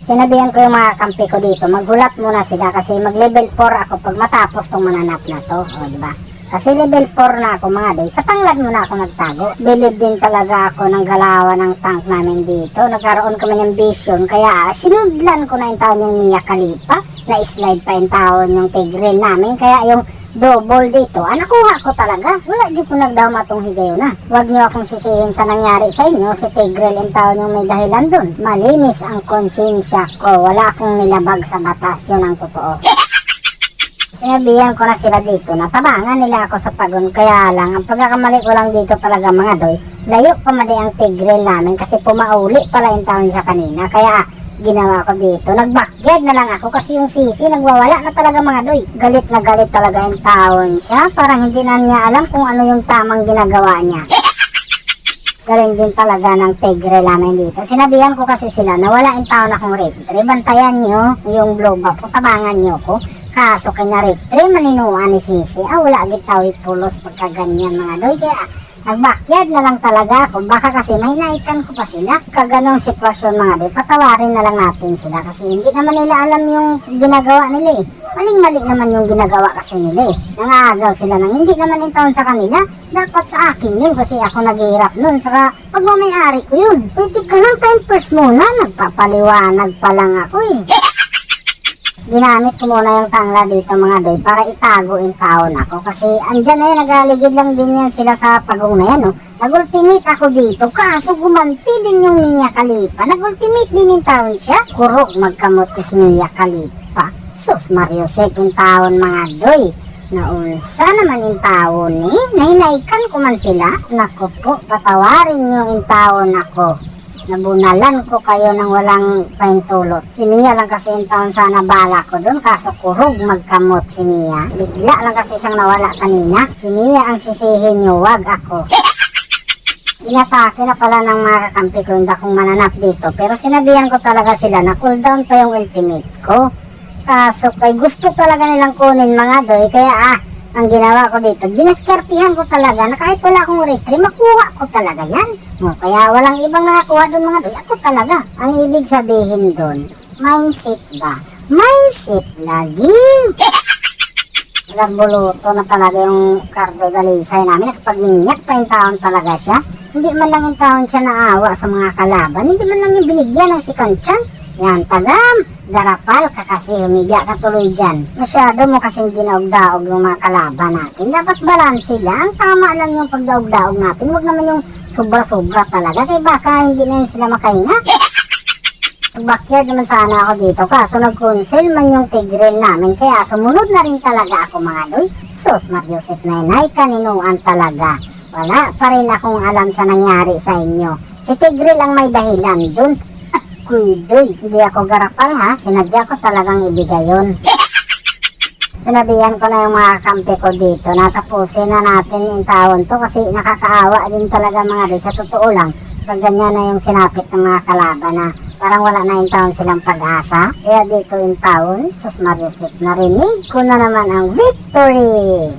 Sinabihan ko yung mga kampi ko dito, maghulat muna sila kasi mag level 4 ako pag matapos tong mananap na to. O, di ba? Kasi level 4 na ako mga doy. Sa panglag muna ako nagtago. Believe din talaga ako ng galawan ng tank namin dito. Nagkaroon kami ng vision. Kaya sinudlan ko na yung taon yung Mia Khalifa. Na-slide pa yung taon yung Tigreal namin. Kaya yung double dito, ah, nakuha ko talaga. Wala di ko nagdama tong higayo na. Huwag niyo akong sisihin sa nangyari sa inyo. Si Tigreal yung taon yung may dahilan dun. Malinis ang konsensya ko. Wala akong nilabag sa batas. Yun ang totoo. Sinabihan ko na sila dito na tabangan nila ako sa pagon kaya lang ang pagkakamali ko lang dito talaga mga doy layo pa mali ang tigreal namin kasi pumauli pala yung taon siya kanina kaya ginawa ko dito nagbackyard na lang ako kasi yung sisi nagwawala na talaga mga doy galit na galit talaga yung taon siya parang hindi na niya alam kung ano yung tamang ginagawa niya galing din talaga ng tigre namin dito. Sinabihan ko kasi sila na wala yung taon akong rectre. Bantayan nyo yung blow up. Tabangan nyo ko. Kaso kay na rectre, maninuan ni Sisi. Ah, wala gitaw ipulos pagka ganyan mga doy. Kaya nag-backyard na lang talaga ako. Baka kasi may naikan ko pa sila. Kaganong sitwasyon mga doy, patawarin na lang natin sila. Kasi hindi naman nila alam yung ginagawa nila eh. Maling-mali naman yung ginagawa kasi nila eh. Nangaagaw sila ng hindi naman yung taon sa kanila. Dapat sa akin yun kasi ako naghihirap nun. Saka pag mamayari ko yun. Pwede ka lang time first muna. Nagpapaliwanag pa lang ako eh. Ginamit ko muna yung tangla dito mga doy para itago yung taon ako. Kasi andyan yun, nagaligid lang din yan sila sa pagong na yan. Oh. Nag-ultimate ako dito, kaso gumanti din yung Mia Khalifa. Nag-ultimate din yung taon siya. Kurog magkamot yung Mia Khalifa. Sus Mario Sep yung taon mga doy. Naunsa naman yung taon ni? Nahinaikan ko man sila. Naku po, patawarin nyo yung taon ako. Nabunalan ko kayo ng walang paintulot. Si Mia lang kasi yung taon sana bala ko doon. Kaso kurog magkamot si Mia. Bigla lang kasi siyang nawala kanina. Si Mia ang sisihin nyo, wag ako. Inatake na pala ng mga kakampi ko yung dakong mananap dito. Pero sinabihan ko talaga sila na cooldown pa yung ultimate ko. Kaso kay gusto talaga nilang kunin mga doy. Kaya ah, ang ginawa ko dito, dinaskertihan ko talaga na kahit wala akong retry, makuha ko talaga yan. O, kaya walang ibang nakakuha doon mga doy. Ako talaga. Ang ibig sabihin doon, mindset ba? Mindset lagi. Nagbuluto na talaga yung Cardo Dalisay namin. Nakapagminyak pa yung taon talaga siya. Hindi man lang yung taon siya naawa sa mga kalaban. Hindi man lang yung binigyan ng second chance. Yan, tagam, garapal ka kasi humigya ka tuloy dyan. Masyado mo kasing dinaog-daog yung mga kalaban natin. Dapat balanse lang. Tama lang yung pagdaog-daog natin. Huwag naman yung sobra-sobra talaga. Kaya baka hindi na yun sila makahinga. Backyard naman sana ako dito kaso nag-consel man yung tigrel namin kaya sumunod na rin talaga ako mga doy. Sus, Mariusip na inay kaninuan talaga. Wala pa rin akong alam sa nangyari sa inyo. Si Tigrel ang may dahilan dun. At kuidoy, hindi ako garapal ha. Sinadya ko talagang ibigay yun. Sinabihan ko na yung mga kampi ko dito na tapusin na natin yung taon to kasi nakakaawa din talaga mga doy. Sa totoo lang, pag ganyan na yung sinapit ng mga kalaban na parang wala na yung taon silang pag-asa. Kaya dito yung taon, sus Mariusip, narinig ko na naman ang victory!